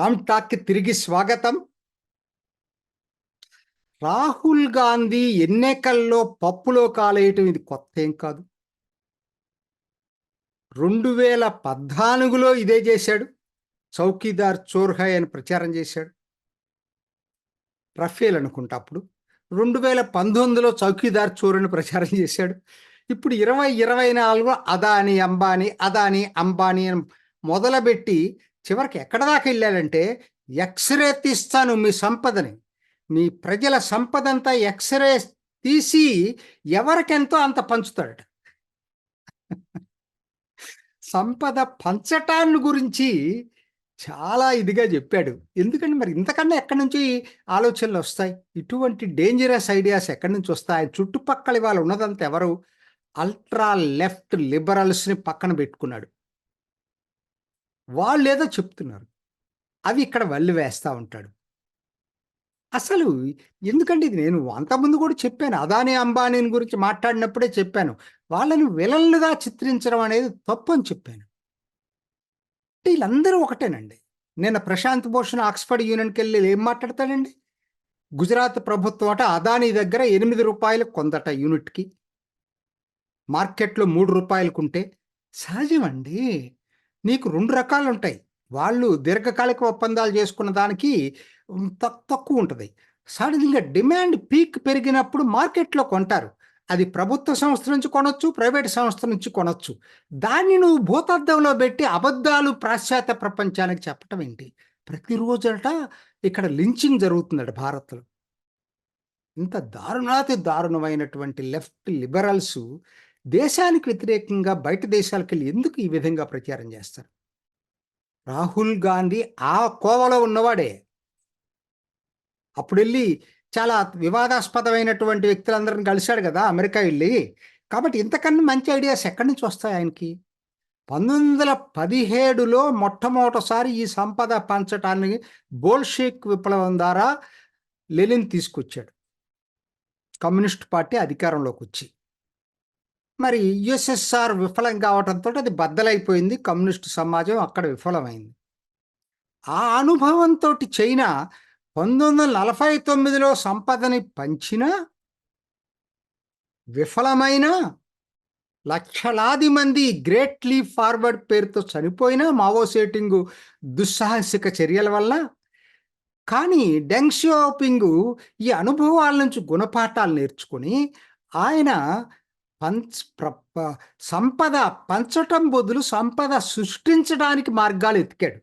రామ్ టాక్కి తిరిగి స్వాగతం. రాహుల్ గాంధీ ఎన్నికల్లో పప్పులో కాలేయటం ఇది కొత్త ఏం కాదు. రెండు వేల పద్నాలుగులో ఇదే చేశాడు. చౌకీదార్ చోర్హాయ్ అని ప్రచారం చేశాడు. రఫేల్ అనుకుంటా అప్పుడు. రెండు వేల పంతొమ్మిదిలో చౌకీదార్ చోర్ అని ప్రచారం చేశాడు. ఇప్పుడు ఇరవై ఇరవై నాలుగులో అదాని అంబానీ అదాని అంబానీ అని మొదలుపెట్టి చివరికి ఎక్కడ దాకా వెళ్ళాడంటే ఎక్స్రే తీస్తాను మీ సంపదని. మీ ప్రజల సంపదంతా ఎక్స్రే తీసి ఎవరికెంతో అంత పంచుతాడట. సంపద పంచటాన్ని గురించి చాలా ఇదిగా చెప్పాడు. ఎందుకంటే మరి ఇంతకన్నా ఎక్కడి నుంచి ఆలోచనలు వస్తాయి? ఇటువంటి డేంజరస్ ఐడియాస్ ఎక్కడి నుంచి వస్తాయి? చుట్టుపక్కల ఇవాళ ఉన్నదంతా ఎవరు? అల్ట్రా లెఫ్ట్ లిబరల్స్ని పక్కన పెట్టుకున్నాడు. వాళ్ళు ఏదో చెప్తున్నారు. అవి ఇక్కడ వల్లి వేస్తూ ఉంటాడు. అసలు ఎందుకంటే ఇది నేను అంతకుముందు కూడా చెప్పాను. అదాని అంబానీ గురించి మాట్లాడినప్పుడే చెప్పాను. వాళ్ళని విలన్లుగా చిత్రించడం అనేది తప్పు అని చెప్పాను. వీళ్ళందరూ ఒకటేనండి. నిన్న ప్రశాంత్ భూషణ్ ఆక్స్ఫర్డ్ యూనియన్కి వెళ్ళి ఏం మాట్లాడతాడండి? గుజరాత్ ప్రభుత్వం అట అదానీ దగ్గర ఎనిమిది రూపాయలు కొందట యూనిట్కి. మార్కెట్లో మూడు రూపాయలకుంటే సహజమండి. నీకు రెండు రకాలు ఉంటాయి వాళ్ళు దీర్ఘకాలిక ఒప్పందాలు చేసుకున్న దానికి తక్కువ ఉంటుంది. సడన్గా డిమాండ్ పీక్ పెరిగినప్పుడు మార్కెట్లో కొంటారు. అది ప్రభుత్వ సంస్థ నుంచి కొనొచ్చు ప్రైవేట్ సంస్థ నుంచి కొనొచ్చు. దాన్ని నువ్వు భూతార్థంలో పెట్టి అబద్ధాలు పాశ్చాత్య ప్రపంచానికి చెప్పటం ఏంటి? ప్రతిరోజట ఇక్కడ లించింగ్ జరుగుతుందట భారత్లో. ఇంత దారుణాతి దారుణమైనటువంటి లెఫ్ట్ లిబరల్స్ దేశానికి వ్యతిరేకంగా బయట దేశాలకు వెళ్ళి ఎందుకు ఈ విధంగా ప్రచారం చేస్తారు? రాహుల్ గాంధీ ఆ కోవలో ఉన్నవాడే. అప్పుడు వెళ్ళి చాలా వివాదాస్పదమైనటువంటి వ్యక్తులందరిని కలిశాడు కదా అమెరికా వెళ్ళి. కాబట్టి ఇంతకన్నా మంచి ఐడియాస్ ఎక్కడి నుంచి వస్తాయి ఆయనకి? పంతొమ్మిది వందల పదిహేడులో మొట్టమొదటిసారి ఈ సంపద పంచటాన్ని బోల్షేక్ విప్లవం ద్వారా లెలిన్ తీసుకొచ్చాడు. కమ్యూనిస్ట్ పార్టీ అధికారంలోకి వచ్చి మరి యుఎస్ఎస్ఆర్ విఫలం కావడంతో అది బద్దలైపోయింది. కమ్యూనిస్ట్ సమాజం అక్కడ విఫలమైంది. ఆ అనుభవంతో చైనా పంతొమ్మిది వందల నలభై తొమ్మిదిలో సంపదని పంచిన విఫలమైన లక్షలాది మంది గ్రేట్ లీ ఫార్వర్డ్ పేరుతో చనిపోయిన మావో సేటింగు దుస్సాహసిక చర్యల వల్ల. కానీ డెంగ్ షియోపింగు ఈ అనుభవాల నుంచి గుణపాఠాలు నేర్చుకుని ఆయన పంచ సంపద పంచటం బదులు సంపద సృష్టించడానికి మార్గాలు ఎతికాడు.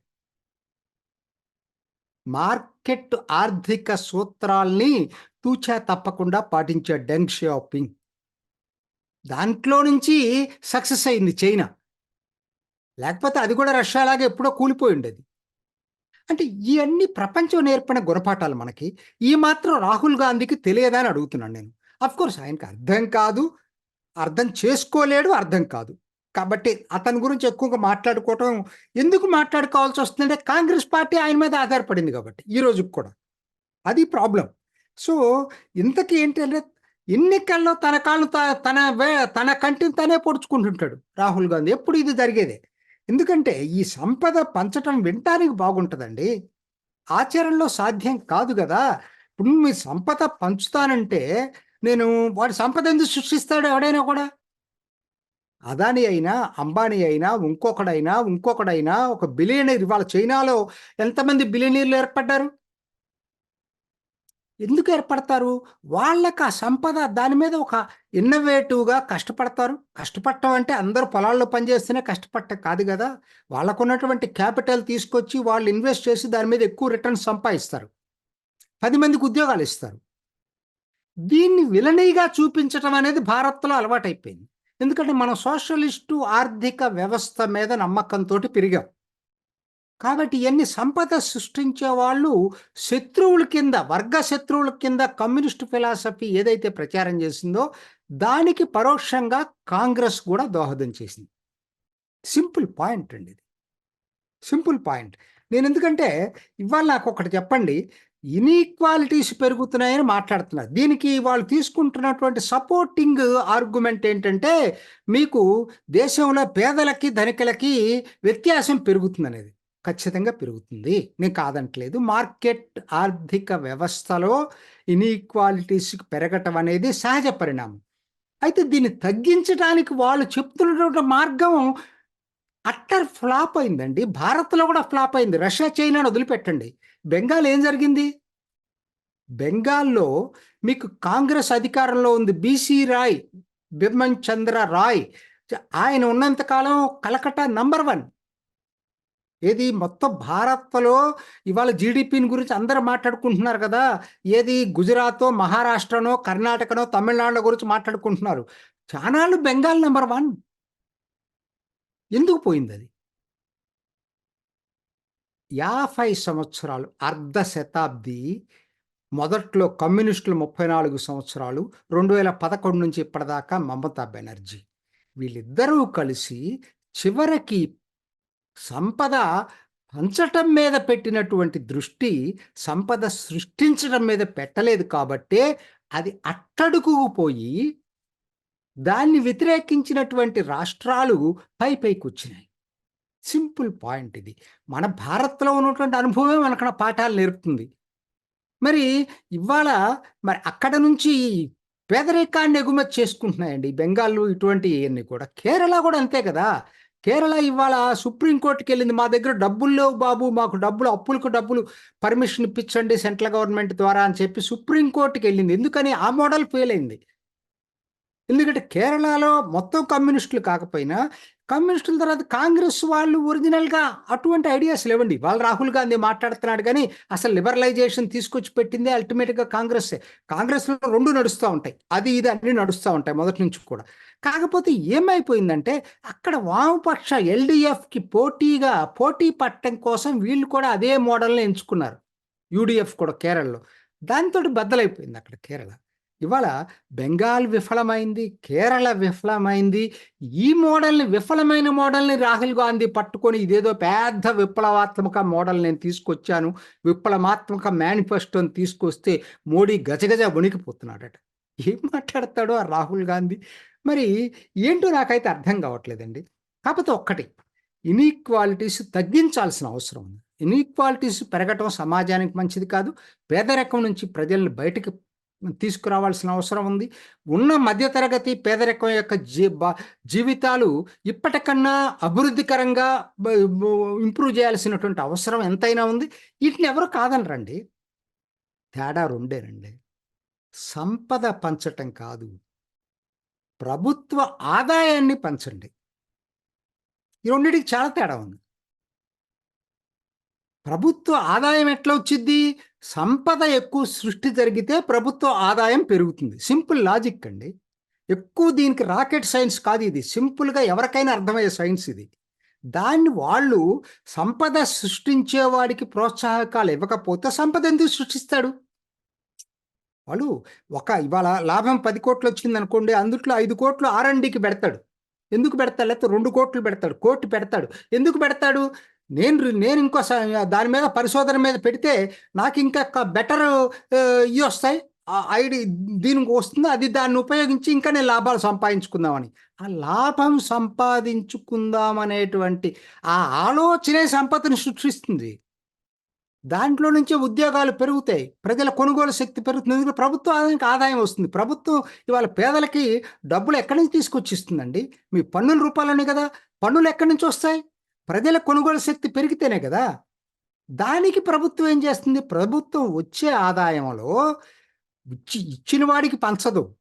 మార్కెట్ ఆర్థిక సూత్రాల్ని తూచా తప్పకుండా పాటించాడు డెంగ్ షాపింగ్ దాంట్లో నుంచి సక్సెస్ అయింది చైనా. లేకపోతే అది కూడా రష్యాలాగా ఎప్పుడో కూలిపోయి ఉండేది. అంటే ఇవన్నీ ప్రపంచం నేర్పిన గుణపాఠాలు మనకి. ఈ మాత్రం రాహుల్ గాంధీకి తెలియదని అడుగుతున్నాను నేను. అఫ్కోర్స్ ఆయనకి అర్థం కాదు. అర్థం చేసుకోలేడు అర్థం కాదు. కాబట్టి అతని గురించి ఎక్కువగా మాట్లాడుకోవటం ఎందుకు మాట్లాడుకోవాల్సి వస్తుందంటే కాంగ్రెస్ పార్టీ ఆయన మీద ఆధారపడింది కాబట్టి ఈ రోజుకి కూడా. అది ప్రాబ్లం సో ఇంతకీ ఏంటంటే ఎన్నికల్లో తన కాళ్ళు తన తన కంటిని తనే పొడుచుకుంటుంటాడు రాహుల్ గాంధీ. ఎప్పుడు ఇది జరిగేదే? ఎందుకంటే ఈ సంపద పంచటం వినటానికి బాగుంటుందండి. ఆచరణలో సాధ్యం కాదు కదా. ఇప్పుడు మీ సంపద పంచుతానంటే నేను వాడి సంపద ఎందుకు సృష్టిస్తాడు ఎవడైనా కూడా? అదాని అయినా అంబానీ అయినా ఇంకొకడైనా ఇంకొకడైనా ఒక బిలియనీర్ ఇవాళ చైనాలో ఎంతమంది బిలియనీర్లు ఏర్పడ్డారు? ఎందుకు ఏర్పడతారు? వాళ్ళకి ఆ సంపద దాని మీద ఒక ఇన్నోవేటివ్గా కష్టపడతారు. కష్టపడటం అంటే అందరూ పొలాల్లో పనిచేస్తేనే కష్టపడట కాదు కదా? వాళ్ళకు ఉన్నటువంటి క్యాపిటల్ తీసుకొచ్చి వాళ్ళు ఇన్వెస్ట్ చేసి దాని మీద ఎక్కువ రిటర్న్ సంపాదిస్తారు. పది మందికి ఉద్యోగాలు ఇస్తారు. దీన్ని విలనీగా చూపించటం అనేది భారత్లో అలవాటైపోయింది. ఎందుకంటే మనం సోషలిస్టు ఆర్థిక వ్యవస్థ మీద నమ్మకంతో పెరిగాం. కాబట్టి ఇవన్నీ సంపద సృష్టించే వాళ్ళు శత్రువుల కింద వర్గ శత్రువుల కింద కమ్యూనిస్ట్ ఫిలాసఫీ ఏదైతే ప్రచారం చేసిందో దానికి పరోక్షంగా కాంగ్రెస్ కూడా దోహదం చేసింది. సింపుల్ పాయింట్ అండి ఇది. Simple point. నేను ఎందుకంటే ఇవాళ నాకు ఒకటి చెప్పండి. ఇనీక్వాలిటీస్ పెరుగుతున్నాయని మాట్లాడుతున్నారు. దీనికి వాళ్ళు తీసుకుంటున్నటువంటి సపోర్టింగ్ ఆర్గ్యుమెంట్ ఏంటంటే మీకు దేశంలో పేదలకి ధనికులకి వ్యత్యాసం పెరుగుతుంది అనేది ఖచ్చితంగా పెరుగుతుంది. నేను కాదంటలేదు. మార్కెట్ ఆర్థిక వ్యవస్థలో ఇనీక్వాలిటీస్ పెరగటం అనేది సహజ పరిణామం. అయితే దీన్ని తగ్గించడానికి వాళ్ళు చెప్తున్నటువంటి మార్గం అట్టర్ ఫ్లాప్ అయిందండి. భారత్లో కూడా ఫ్లాప్ అయింది. రష్యా చైనాను వదిలిపెట్టండి. బెంగాల్ ఏం జరిగింది? బెంగాల్లో మీకు కాంగ్రెస్ అధికారంలో ఉంది. బీసీ రాయ్ బిమన్ చంద్ర రాయ్. ఆయన ఉన్నంతకాలం కలకట్టా నంబర్ వన్. ఏది మొత్తం భారత్లో ఇవాళ జీడిపిని గురించి అందరూ మాట్లాడుకుంటున్నారు కదా. ఏది గుజరాత్ మహారాష్ట్రనో కర్ణాటకనో తమిళనాడు గురించి మాట్లాడుకుంటున్నారు. చాలా బెంగాల్ నెంబర్ వన్. ఎందుకు పోయింది అది యాభై సంవత్సరాలు అర్ధ శతాబ్ది మొదట్లో కమ్యూనిస్టులు ముప్పై నాలుగు సంవత్సరాలు రెండు వేల పదకొండు నుంచి ఇప్పటిదాకా మమతా బెనర్జీ. వీళ్ళిద్దరూ కలిసి చివరికి సంపద పంచటం మీద పెట్టినటువంటి దృష్టి సంపద సృష్టించడం మీద పెట్టలేదు కాబట్టే అది అట్టడుగుపోయి దాన్ని వ్యతిరేకించినటువంటి రాష్ట్రాలు పై పైకి వచ్చినాయి. సింపుల్ పాయింట్ ఇది. మన భారత్లో ఉన్నటువంటి అనుభవమే మనకు పాఠాలు నేర్పుతుంది. మరి ఇవాళ మరి అక్కడ నుంచి పేదరికాన్ని ఎగుమతి చేసుకుంటున్నాయండి. బెంగాల్ ఇటువంటి ఇవన్నీ కూడా. కేరళ కూడా అంతే కదా. కేరళ ఇవాళ సుప్రీంకోర్టుకి వెళ్ళింది. మా దగ్గర డబ్బులు లేవు బాబు. మాకు డబ్బులు అప్పులకు డబ్బులు పర్మిషన్ ఇప్పించండి సెంట్రల్ గవర్నమెంట్ ద్వారా అని చెప్పి సుప్రీంకోర్టుకి వెళ్ళింది. ఎందుకని? ఆ మోడల్ ఫెయిల్ అయింది. ఎందుకంటే కేరళలో మొత్తం కమ్యూనిస్టులు కాకపోయినా కమ్యూనిస్టుల తర్వాత కాంగ్రెస్ వాళ్ళు ఒరిజినల్గా అటువంటి ఐడియాస్ లేవండి. వాళ్ళు రాహుల్ గాంధీ మాట్లాడుతున్నాడు కానీ అసలు లిబరలైజేషన్ తీసుకొచ్చి పెట్టిందే అల్టిమేట్గా కాంగ్రెస్. కాంగ్రెస్లో రెండు నడుస్తూ ఉంటాయి. అది ఇది అన్ని నడుస్తూ ఉంటాయి మొదటి నుంచి కూడా. కాకపోతే ఏమైపోయిందంటే అక్కడ వామపక్ష ఎల్డిఎఫ్కి పోటీగా పోటీ పట్టడం కోసం వీళ్ళు కూడా అదే మోడల్ని ఎంచుకున్నారు. యూడిఎఫ్ కూడా కేరళలో. దాంతో బద్దలైపోయింది అక్కడ కేరళ. ఇవాళ బెంగాల్ విఫలమైంది కేరళ విఫలమైంది ఈ మోడల్ని విఫలమైన మోడల్ని రాహుల్ గాంధీ పట్టుకొని ఇదేదో పెద్ద విప్లవాత్మక మోడల్ నేను తీసుకొచ్చాను. విప్లవాత్మక మేనిఫెస్టోని తీసుకొస్తే మోడీ గజగజ వణికిపోతున్నాడట. ఏం మాట్లాడతాడో ఆ రాహుల్ గాంధీ? మరి ఏంటో నాకైతే అర్థం కావట్లేదండి. కాకపోతే ఒక్కటి ఇన్ఈక్వాలిటీస్ తగ్గించాల్సిన అవసరం ఉంది. ఇన్ఈక్వాలిటీస్ పెరగటం సమాజానికి మంచిది కాదు. పేదరికం నుంచి ప్రజల్ని బయటకు తీసుకురావాల్సిన అవసరం ఉంది. ఉన్న మధ్యతరగతి పేదరికం యొక్క జీ జీవితాలు ఇప్పటికన్నా అభివృద్ధికరంగా ఇంప్రూవ్ చేయాల్సినటువంటి అవసరం ఎంతైనా ఉంది. వీటిని ఎవరు కాదనరండి? తేడా రెండేనండి సంపద పంచటం కాదు. ప్రభుత్వ ఆదాయాన్ని పంచండి. ఈ రెండింటికి చాలా తేడా ఉంది. ప్రభుత్వ ఆదాయం ఎట్లా వచ్చింది సంపద ఎక్కువ సృష్టి జరిగితే ప్రభుత్వ ఆదాయం పెరుగుతుంది. సింపుల్ లాజిక్ అండి. ఎక్కువ దీనికి రాకెట్ సైన్స్ కాదు ఇది. సింపుల్గా ఎవరికైనా అర్థమయ్యే సైన్స్ ఇది. దాన్ని వాళ్ళు సంపద సృష్టించే వాడికి ప్రోత్సాహకాలు ఇవ్వకపోతే సంపద ఎందుకు సృష్టిస్తాడు? వాళ్ళు ఒక ఇవాళ లాభం పది కోట్లు వచ్చింది అనుకోండి అందుట్లో ఐదు కోట్లు ఆర్ఎండికి పెడతాడు. ఎందుకు పెడతాడు? లేకపోతే రెండు కోట్లు పెడతాడు. కోట్లు పెడతాడు. ఎందుకు పెడతాడు? నేను నేను ఇంకో దాని మీద పరిశోధన మీద పెడితే నాకు ఇంకా బెటర్ ఇవి వస్తాయి. ఐడి దీనికి వస్తుంది? అది దాన్ని ఉపయోగించి ఇంకా నేను లాభాలు సంపాదించుకుందామని. ఆ లాభం సంపాదించుకుందాం అనేటువంటి ఆ ఆలోచనే సంపదను సృష్టిస్తుంది. దాంట్లో నుంచే ఉద్యోగాలు పెరుగుతాయి. ప్రజల కొనుగోలు శక్తి పెరుగుతుంది. ఎందుకంటే ప్రభుత్వం ఆదాయానికి ఆదాయం వస్తుంది. ప్రభుత్వం ఇవాళ పేదలకి డబ్బులు ఎక్కడి నుంచి తీసుకొచ్చిస్తుందండి? మీ పన్నుల రూపాయలని కదా. పన్నులు ఎక్కడి నుంచి వస్తాయి? ప్రజల కొనుగోలు శక్తి పెరిగితేనే కదా? దానికి ప్రభుత్వం ఏం చేస్తుంది? ప్రభుత్వం వచ్చే ఆదాయంలో ఇచ్చి ఇచ్చిన వాడికి పంచదు.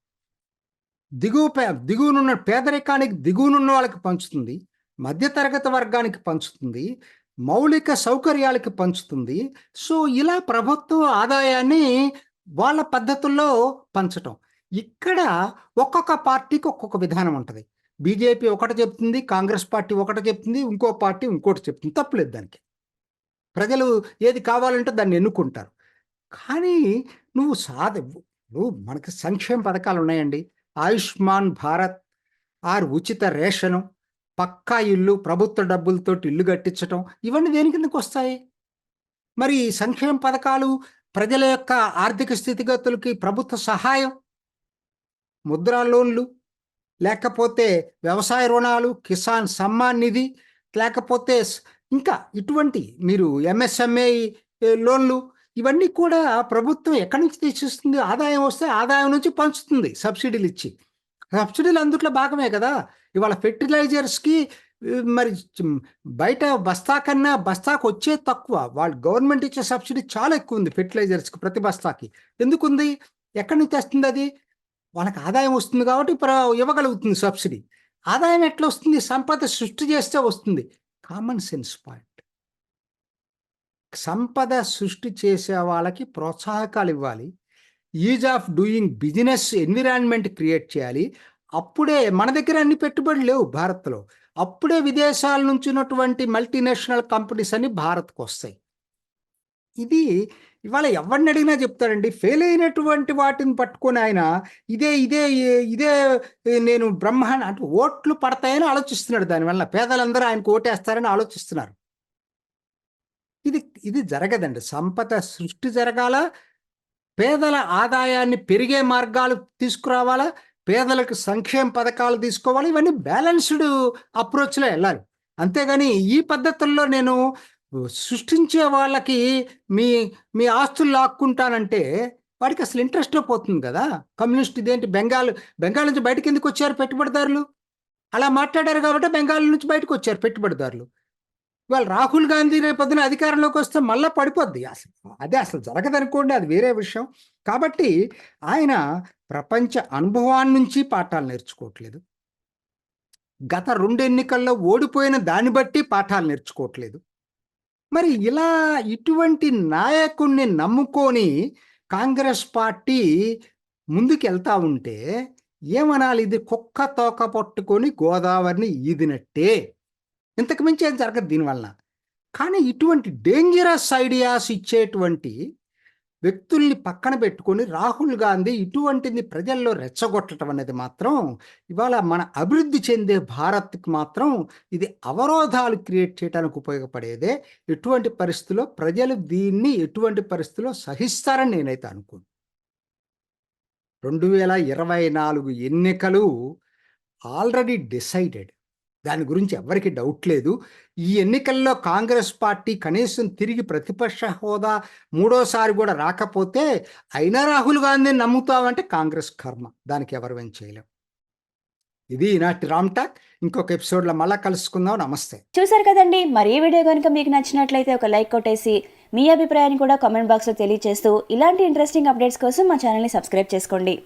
దిగువ పే దిగువనున్న పేదరికానికి దిగువనున్న వాళ్ళకి పంచుతుంది. మధ్యతరగతి వర్గానికి పంచుతుంది. మౌలిక సౌకర్యాలకి పంచుతుంది. సో ఇలా ప్రభుత్వ ఆదాయాన్ని వాళ్ళ పద్ధతుల్లో పంచటం. ఇక్కడ ఒక్కొక్క పార్టీకి ఒక్కొక్క విధానం ఉంటుంది. బీజేపీ ఒకటి చెప్తుంది కాంగ్రెస్ పార్టీ ఒకటి చెప్తుంది ఇంకో పార్టీ ఇంకోటి చెప్తుంది. తప్పులేదు దానికి. ప్రజలు ఏది కావాలంటే దాన్ని ఎన్నుకుంటారు. కానీ నువ్వు సాధ నువ్వు మనకి సంక్షేమ పథకాలు ఉన్నాయండి. ఆయుష్మాన్ భారత్ ఆర్ ఉచిత రేషను పక్కా ఇల్లు ప్రభుత్వ డబ్బులతో ఇల్లు కట్టించడం ఇవన్నీ దేని కిందకు వస్తాయి? మరి సంక్షేమ పథకాలు ప్రజల యొక్క ఆర్థిక స్థితిగతులకి ప్రభుత్వ సహాయం? ముద్రా లోన్లు లేకపోతే వ్యవసాయ రుణాలు కిసాన్ సమ్మాన్ నిధి లేకపోతే ఇంకా ఇటువంటి మీరు ఎంఎస్ఎంఏ లోన్లు ఇవన్నీ కూడా ప్రభుత్వం ఎక్కడి నుంచి తెచ్చిస్తుంది? ఆదాయం వస్తే ఆదాయం నుంచి పంచుతుంది సబ్సిడీలు ఇచ్చి. సబ్సిడీలు అందుట్లో భాగమే కదా. ఇవాళ ఫెర్టిలైజర్స్కి మరి బయట బస్తా కన్నా బస్తాకు వచ్చే తక్కువ. వాళ్ళు గవర్నమెంట్ ఇచ్చే సబ్సిడీ చాలా ఎక్కువ ఉంది ఫెర్టిలైజర్స్కి ప్రతి బస్తాకి. ఎందుకుంది? ఎక్కడి నుంచి వస్తుంది అది? వాళ్ళకి ఆదాయం వస్తుంది కాబట్టి ప్ర- ఇవ్వగలుగుతుంది సబ్సిడీ. ఆదాయం ఎట్లా వస్తుంది సంపద సృష్టి చేస్తే వస్తుంది. Common sense point. సంపద సృష్టి చేసే వాళ్ళకి ప్రోత్సాహకాలు ఇవ్వాలి. Ease of doing business environment create చేయాలి. అప్పుడే మన దగ్గర అన్ని పెట్టుబడులు లేవు భారత్లో. అప్పుడే విదేశాల నుంచి ఉన్నటువంటి మల్టీనేషనల్ కంపెనీస్ అన్ని భారత్కు వస్తాయి. ఇది ఇవాళ ఎవరిని అడిగినా చెప్తాడండి. ఫెయిల్ అయినటువంటి వాటిని పట్టుకొని ఆయన ఇదే ఇదే ఇదే నేను బ్రహ్మాండ అంటే ఓట్లు పడతాయని ఆలోచిస్తున్నాడు. దానివల్ల పేదలందరూ ఆయనకు ఓటేస్తారని ఆలోచిస్తున్నారు. ఇది ఇది జరగదండి. సంపద సృష్టి జరగాల పేదల ఆదాయాన్ని పెరిగే మార్గాలు తీసుకురావాలా పేదలకు సంక్షేమ పథకాలు తీసుకోవాలి ఇవన్నీ బ్యాలెన్స్డ్ అప్రోచ్లో వెళ్ళాలి. అంతేగాని ఈ పద్ధతుల్లో నేను సృష్టించే వాళ్ళకి మీ మీ ఆస్తులు లాక్కుంటానంటే వాడికి అసలు ఇంట్రెస్ట్ పోతుంది కదా. కమ్యూనిస్ట్ ఇదేంటి బెంగాల్ బెంగాల్ నుంచి బయటకు ఎందుకు వచ్చారు పెట్టుబడిదారులు? అలా మాట్లాడారు కాబట్టి బెంగాల్ నుంచి బయటకు వచ్చారు పెట్టుబడిదారులు. ఇవాళ రాహుల్ గాంధీ రేపొద్దున అధికారంలోకి వస్తే మళ్ళీ పడిపోద్ది. అసలు అదే అసలు జరగదనుకోండి అది వేరే విషయం. కాబట్టి ఆయన ప్రపంచ అనుభవాన్ని నుంచి పాఠాలు నేర్చుకోవట్లేదు. గత రెండు ఎన్నికల్లో ఓడిపోయిన దాన్ని బట్టి పాఠాలు నేర్చుకోవట్లేదు. మరి ఇలా ఇటువంటి నాయకుణ్ణి నమ్ముకొని కాంగ్రెస్ పార్టీ ముందుకు వెళ్తా ఉంటే ఏమనాలి? ఇది కుక్క తోక పట్టుకొని గోదావరిని ఈదినట్టే. ఇంతకు మించి ఏం జరగదు దీనివల్ల. కానీ ఇటువంటి డేంజరస్ ఐడియాస్ ఇచ్చేటువంటి వ్యక్తుల్ని పక్కన పెట్టుకొని రాహుల్ గాంధీ ఇటువంటిది ప్రజల్లో రెచ్చగొట్టడం అనేది మాత్రం ఇవాళ మన అభివృద్ధి చెందే భారత్కి మాత్రం ఇది అవరోధాలు క్రియేట్ చేయడానికి ఉపయోగపడేదే. ఎటువంటి పరిస్థితుల్లో ప్రజలు దీన్ని ఎటువంటి పరిస్థితుల్లో సహిస్తారని నేనైతే అనుకోను. రెండు వేల ఇరవై నాలుగు ఎన్నికలు ఆల్రెడీ డిసైడెడ్. దాని గురించి ఎవరికి డౌట్ లేదు. ఈ ఎన్నికల్లో కాంగ్రెస్ పార్టీ కనీసం తిరిగి ప్రతిపక్ష హోదా మూడోసారి కూడా రాకపోతే అయినా రాహుల్ గాంధీని నమ్ముతామంటే కాంగ్రెస్ కర్మ. దానికి ఎవరు చేయలేం. ఇది ఈనాటి రామ్ టాక్. ఇంకొక ఎపిసోడ్లో మళ్ళా కలుసుకుందాం. నమస్తే. చూసారు కదండి. మరి ఈ వీడియో కనుక మీకు నచ్చినట్లయితే ఒక లైక్ కొట్టేసి మీ అభిప్రాయాన్ని కూడా కామెంట్ బాక్స్లో తెలియజేస్తూ ఇలాంటి ఇంట్రెస్టింగ్ అప్డేట్స్ కోసం మా ఛానల్ని సబ్స్క్రైబ్ చేసుకోండి.